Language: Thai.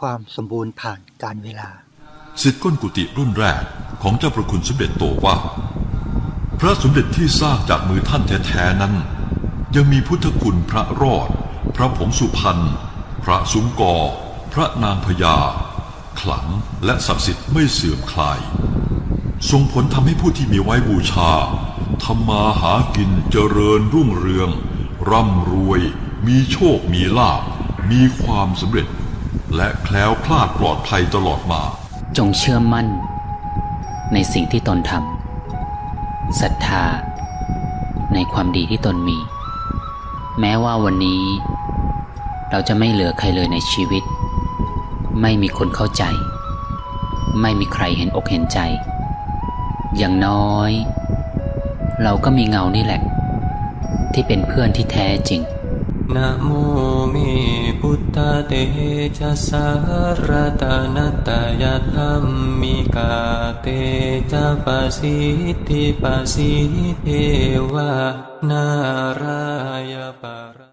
ความสมบูรณ์ผ่านการเวลาสิทธิ์ก้นกุฏิรุ่นแรกของเจ้าประคุณสมเด็จโตว่า พระสมเด็จที่สร้างจากมือท่านแท้ๆนั้น ยังมีพุทธคุณพระรอด พระผงสุพรรณพระสุงกอ พระนางพญาขลังและศักดิ์สิทธิ์ไม่เสื่อมคลายส่งผลทำให้ผู้ที่มีไว้บูชาทำมาหากินเจริญรุ่งเรือง ร่ำรวย มีโชคมีลาภมีความสำเร็จ และแคล้วคลาดปลอดภัยตลอดมา จงเชื่อมั่น ในสิ่งที่ตนทำศรัทธา ในความดีที่ตนมี แม้ว่าวันนี้ เราจะไม่เหลือใครเลยในชีวิต ไม่มีคนเข้าใจ ไม่มีใครเห็นอกเห็นใจ อย่างน้อย เราก็มีเงานี่แหละ ที่เป็นเพื่อนที่แท้จริง นะโมมีพุทธเตชะสารตานัตยธรรมมิกาเตจะปัสิทธิปัสิเทวานารายปารา